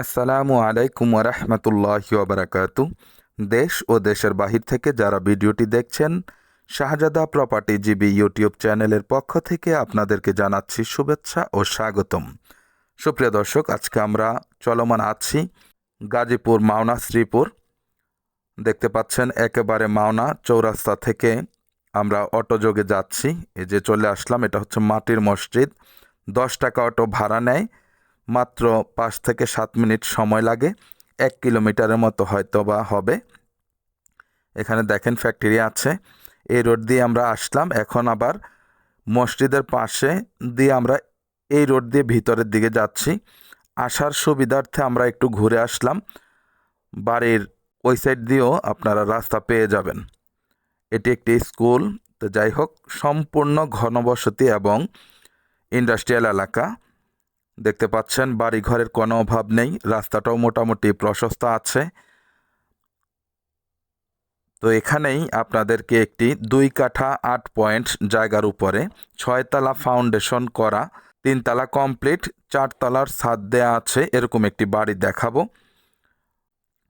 আসসালামু আলাইকুম ওরহমতুল্লাহি ওবরাকাতু দেশ ও দেশের বাহির থেকে যারা ভিডিওটি দেখছেন, শাহজাদা প্রপার্টি জিবি ইউটিউব চ্যানেলের পক্ষ থেকে আপনাদেরকে জানাচ্ছি শুভেচ্ছা ও স্বাগতম। সুপ্রিয় দর্শক, আজকে আমরা চলমান আছি গাজীপুর মাওনা শ্রীপুর। দেখতে পাচ্ছেন, একেবারে মাওনা চৌরাস্তা থেকে আমরা অটোযোগে যাচ্ছি। এই যে চলে আসলাম, এটা হচ্ছে মাটির মসজিদ। দশ টাকা অটো ভাড়া নেয়। মাত্র পাঁচ থেকে সাত মিনিট সময় লাগে। এক কিলোমিটারের মতো হয়তো বা হবে। এখানে দেখেন ফ্যাক্টরি আছে। এই রোড দিয়ে আমরা আসলাম। এখন আবার মসজিদের পাশে দিয়ে আমরা এই রোড দিয়ে ভিতরের দিকে যাচ্ছি। আসার সুবিধার্থে আমরা একটু ঘুরে আসলাম। বাড়ির ওই সাইড দিয়েও আপনারা রাস্তা পেয়ে যাবেন। এটি একটি স্কুল। তো যাই হোক, সম্পূর্ণ ঘনবসতি এবং ইন্ডাস্ট্রিয়াল এলাকা। দেখতে পাচ্ছেন বাড়ি ঘরের কোনো অভাব নেই, রাস্তাটাও মোটামুটি প্রশস্ত আছে। তো এখানেই আপনাদেরকে একটি দুই কাঠা আট পয়েন্ট জায়গার উপরে ছয়তলা ফাউন্ডেশন করা, তিনতলা কমপ্লিট, চারতলার ছাদ দেয়া আছে, এরকম একটি বাড়ি দেখাবো।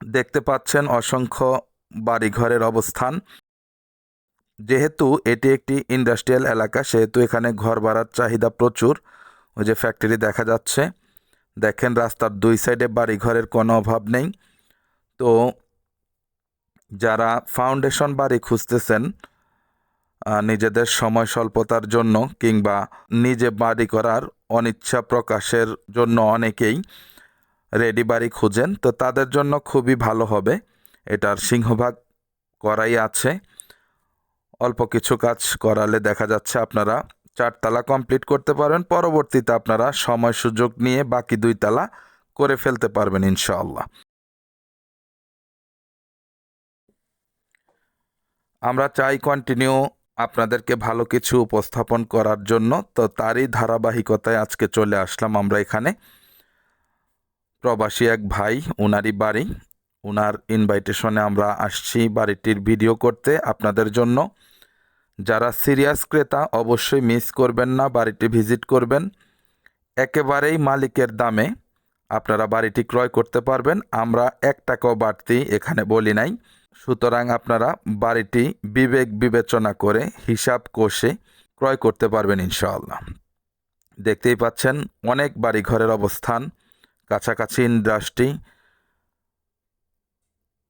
দেখতে পাচ্ছেন অসংখ্য বাড়িঘরের অবস্থান। যেহেতু এটি একটি ইন্ডাস্ট্রিয়াল এলাকা, সেহেতু এখানে ঘর ভাড়ার চাহিদা প্রচুর। ওই যে ফ্যাক্টরি দেখা যাচ্ছে। দেখেন রাস্তার দুই সাইডে বাড়ি ঘরের কোনো অভাব নেই। তো যারা ফাউন্ডেশন বাড়ি খুঁজতেছেন নিজেদের সময় স্বল্পতার জন্য কিংবা নিজে বাড়ি করার অনিচ্ছা প্রকাশের জন্য অনেকেই রেডি বাড়ি খুঁজেন, তো তাদের জন্য খুবই ভালো হবে। এটার সিংহভাগ করাই আছে। অল্প কিছু কাজ করালে দেখা যাচ্ছে আপনারা চারতলা কমপ্লিট করতে পারবেন পরবর্তীতে আপনারা সময় সুযোগ নিয়ে বাকি দুই তালা করে ফেলতে পারবেন ইনশাআল্লাহ। আমরা চাই কন্টিনিউ আপনাদেরকে ভালো কিছু উপস্থাপন করার জন্য। তো তারই ধারাবাহিকতায় আজকে চলে আসলাম আমরা এখানে। প্রবাসী এক ভাই, উনারই বাড়ি। উনার ইনভাইটেশনে আমরা আসছি বাড়িটির ভিডিও করতে আপনাদের জন্য। যারা সিরিয়াস ক্রেতা অবশ্যই মিস করবেন না, বাড়িটি ভিজিট করবেন। একেবারেই মালিকের দামে আপনারা বাড়িটি ক্রয় করতে পারবেন। আমরা এক টাকাও বাড়তি এখানে বলি নাই। সুতরাং আপনারা বাড়িটি বিবেক বিবেচনা করে হিসাব কষে ক্রয় করতে পারবেন ইনশাআল্লাহ। দেখতেই পাচ্ছেন অনেক বাড়ি ঘরের অবস্থান। কাছাকাছি ইন্ডাস্ট্রি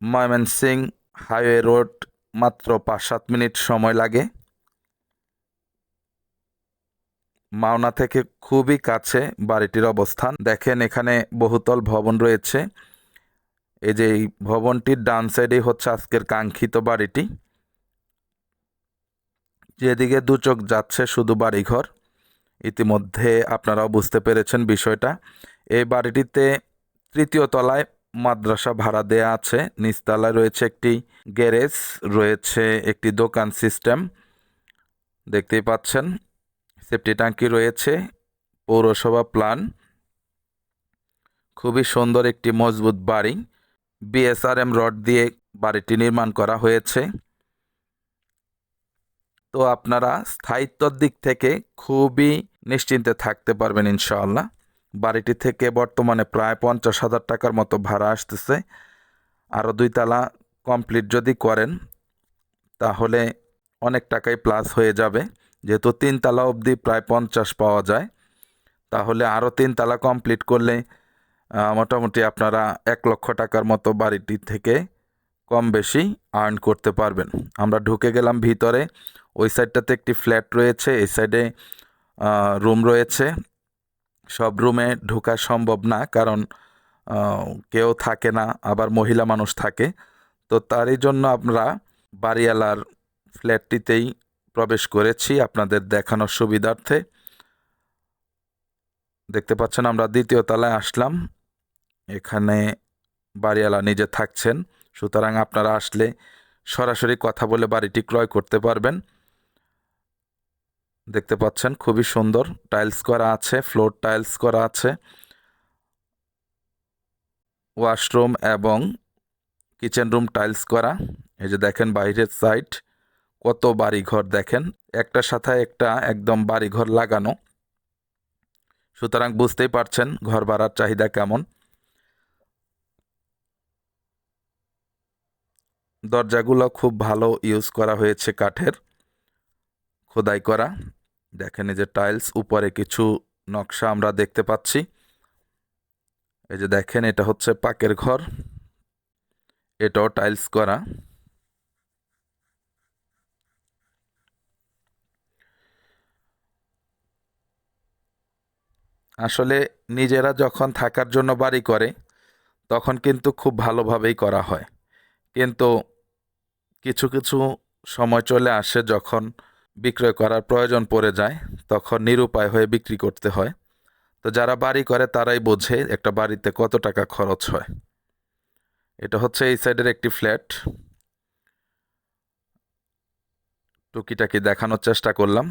ময়মনসিং হাইওয়ে রোড, মাত্র পাঁচ সাত মিনিট সময় লাগে। মাওনা থেকে খুবই কাছে বাড়িটির অবস্থান। দেখেন এখানে বহুতল ভবন রয়েছে। এই যে এই ভবনটির ডান সাইডেই হচ্ছে আজকের কাঙ্ক্ষিত বাড়িটি। যেদিকে দু চোখ যাচ্ছে শুধু বাড়িঘর। ইতিমধ্যে আপনারাও বুঝতে পেরেছেন বিষয়টা। এই বাড়িটিতে তৃতীয় তলায় মাদ্রাসা ভাড়া দেয়া আছে। নিচতলায় রয়েছে একটি গ্যারেজ, রয়েছে একটি দোকান সিস্টেম। দেখতেই পাচ্ছেন। সেফটি ট্যাঙ্কি রয়েছে, পৌরসভা প্ল্যান। খুবই সুন্দর একটি মজবুত বাড়ি বিএসআরএম রড দিয়ে বাড়িটি নির্মাণ করা হয়েছে। তো আপনারা স্থায়িত্বর দিক থেকে খুবই নিশ্চিন্তে থাকতে পারবেন ইনশাআল্লাহ। বাড়িটি থেকে বর্তমানে প্রায় পঞ্চাশ হাজার টাকার মতো ভাড়া আসতেছে। আরও দুই তালা কমপ্লিট যদি করেন, তাহলে অনেক টাকাই প্লাস হয়ে যাবে। যেহেতু তিন তালা অবধি প্রায় পঞ্চাশ পাওয়া যায়, তাহলে আরও তিন তালা কমপ্লিট করলে মোটামুটি আপনারা এক লক্ষ টাকার মতো বাড়িটি থেকে কম বেশি আর্ন করতে পারবেন। আমরা ঢুকে গেলাম ভিতরে, ওই সাইডটাতে একটি ফ্ল্যাট রয়েছে, এই সাইডে রুম রয়েছে। সব রুমে ঢোকা সম্ভব না, কারণ কেউ থাকে না, আবার মহিলা মানুষ থাকে। তো তারই জন্য আমরা বাড়িওয়ালার ফ্ল্যাটটিতেই প্রবেশ করেছি আপনাদের দেখানোর সুবিধার্থে। দেখতে পাচ্ছেন, আমরা দ্বিতীয় তলায় আসলাম। এখানে বাড়িওয়ালা নিজে থাকছেন। সুতরাং আপনারা আসলে সরাসরি কথা বলে বাড়িটি ক্রয় করতে পারবেন। দেখতে পাচ্ছেন, খুবই সুন্দর টাইলস করা আছে, ফ্লোর টাইলস করা আছে। ওয়াশরুম এবং কিচেন রুম টাইলস করা। এই যে দেখেন, বাইরের সাইড কত বাড়িঘর দেখেন? একটা সাথে একটা একদম বাড়িঘর লাগানো। সুতরাং বুঝতেই পারছেন ঘর ভাড়ার চাহিদা কেমন। দরজাগুলো খুব ভালো ইউজ করা হয়েছে কাঠের। খোদাই করা। দেখেন এই যে টাইলস উপরে কিছু নকশা আমরা দেখতে পাচ্ছি। এই যে দেখেন এটা হচ্ছে পাকের ঘর। এটাও টাইলস করা। আসলে নিজেরা যখন থাকার জন্য বাড়ি করে, তখন কিন্তু খুব ভালোভাবেই করা হয়। কিন্তু কিছু কিছু সময় চলে আসে যখন বিক্রয় করার প্রয়োজন পড়ে যায়, তখন নিরুপায় হয়ে বিক্রি করতে হয়। তো যারা বাড়ি করে তারাই বোঝে একটা বাড়িতে কত টাকা খরচ হয়। এটা হচ্ছে এই সাইডের একটি ফ্ল্যাট। টুকিটাকি দেখানোর চেষ্টা করলাম।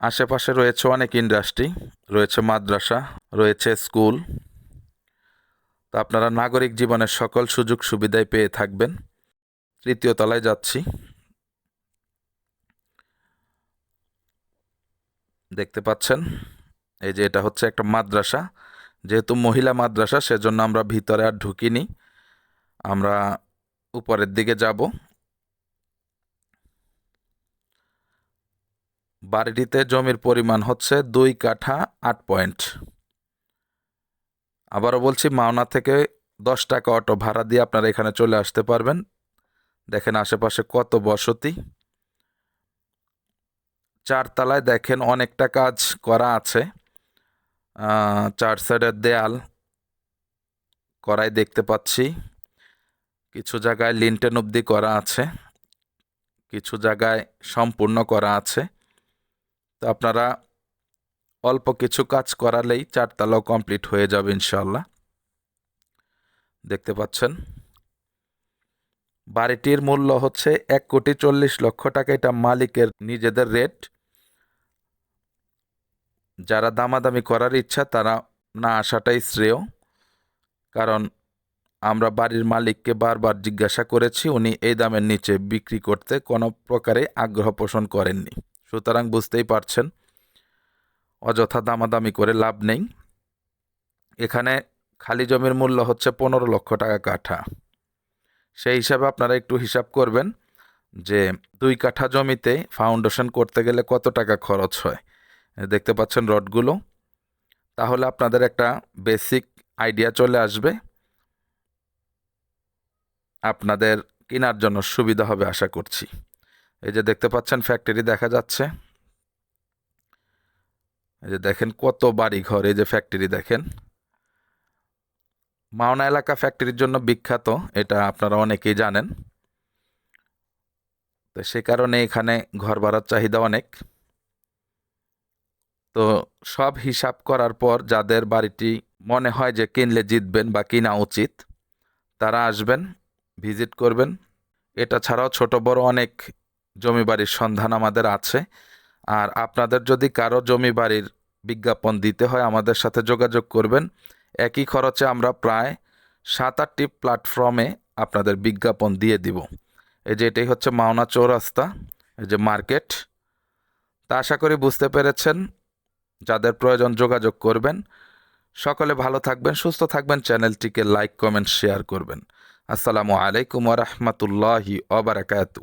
আশেপাশে রয়েছে অনেক ইন্ডাস্ট্রি রয়েছে মাদ্রাসা, রয়েছে স্কুল তো আপনারা নাগরিক জীবনের সকল সুযোগ সুবিধাই পেয়ে থাকবেন। তৃতীয় তলায় যাচ্ছি। দেখতে পাচ্ছেন? এই যে এটা হচ্ছে একটা মাদ্রাসা। যেহেতু মহিলা মাদ্রাসা, সেজন্য আমরা ভিতরে আর ঢুকিনি। আমরা উপরের দিকে যাব। বাড়িটিতে জমির পরিমাণ হচ্ছে দুই কাঠা আট পয়েন্ট। আবারও বলছি, মাওনা থেকে দশ টাকা অটো ভাড়া দিয়ে আপনারা এখানে চলে আসতে পারবেন। দেখেন আশেপাশে কত বসতি। চারতলায় দেখেন অনেকটা কাজ করা আছে। চার সাইডের দেয়াল করাই দেখতে পাচ্ছি। কিছু জায়গায় লিন্টেন অবধি করা আছে। কিছু জায়গায় সম্পূর্ণ করা আছে। তো আপনারা অল্প কিছু কাজ করালেই চারতলাও কমপ্লিট হয়ে যাবে ইনশাল্লাহ দেখতে পাচ্ছেন? বাড়িটির মূল্য হচ্ছে এক কোটি চল্লিশ লক্ষ টাকা। এটা মালিকের নিজেদের রেট যারা দামাদামি করার ইচ্ছা, তারা না আসাটাই শ্রেয়। কারণ আমরা বাড়ির মালিককে বারবার জিজ্ঞাসা করেছি, উনি এই দামের নিচে বিক্রি করতে কোনো প্রকারে আগ্রহ পোষণ করেননি। সুতরাং বুঝতেই পারছেন, অযথা দামাদামি করে লাভ নেই। এখানে খালি জমির মূল্য হচ্ছে পনেরো লক্ষ টাকা কাঠা। সেই হিসাবে আপনারা একটু হিসাব করবেন যে দুই কাঠা জমিতে ফাউন্ডেশন করতে গেলে কত টাকা খরচ হয়। দেখতে পাচ্ছেন রডগুলো। তাহলে আপনাদের একটা বেসিক আইডিয়া চলে আসবে। আপনাদের কেনার জন্য সুবিধা হবে আশা করছি। এই যে দেখতে পাচ্ছেন ফ্যাক্টরি দেখা যাচ্ছে। এই যে দেখেন কত বাড়ি ঘর এই যে ফ্যাক্টরি দেখেন। মাওনা এলাকা ফ্যাক্টরির জন্য বিখ্যাত, এটা আপনারা অনেকেই জানেন। তো সে কারণে এখানে ঘর ভাড়ার চাহিদা অনেক। তো সব হিসাব করার পর যাদের বাড়িটি মনে হয় যে কিনলে জিতবেন বা কিনা উচিত, তারা আসবেন, ভিজিট করবেন। এটা ছাড়াও ছোট বড় অনেক জমি বাড়ির সন্ধান আমাদের আছে। আর আপনাদের যদি কারও জমি বাড়ির বিজ্ঞাপন দিতে হয়, আমাদের সাথে যোগাযোগ করবেন। একই খরচে আমরা প্রায় সাত আটটি প্ল্যাটফর্মে আপনাদের বিজ্ঞাপন দিয়ে দিব। এই যে এটাই হচ্ছে মাওনা চৌরাস্তা, এই যে মার্কেট। তা আশা করি বুঝতে পেরেছেন। যাদের প্রয়োজন যোগাযোগ করবেন। সকলে ভালো থাকবেন, সুস্থ থাকবেন, চ্যানেলটিকে লাইক, কমেন্ট, শেয়ার করবেন। আসসালামু আলাইকুম ওরহমতুল্লাহি অবরাকাতু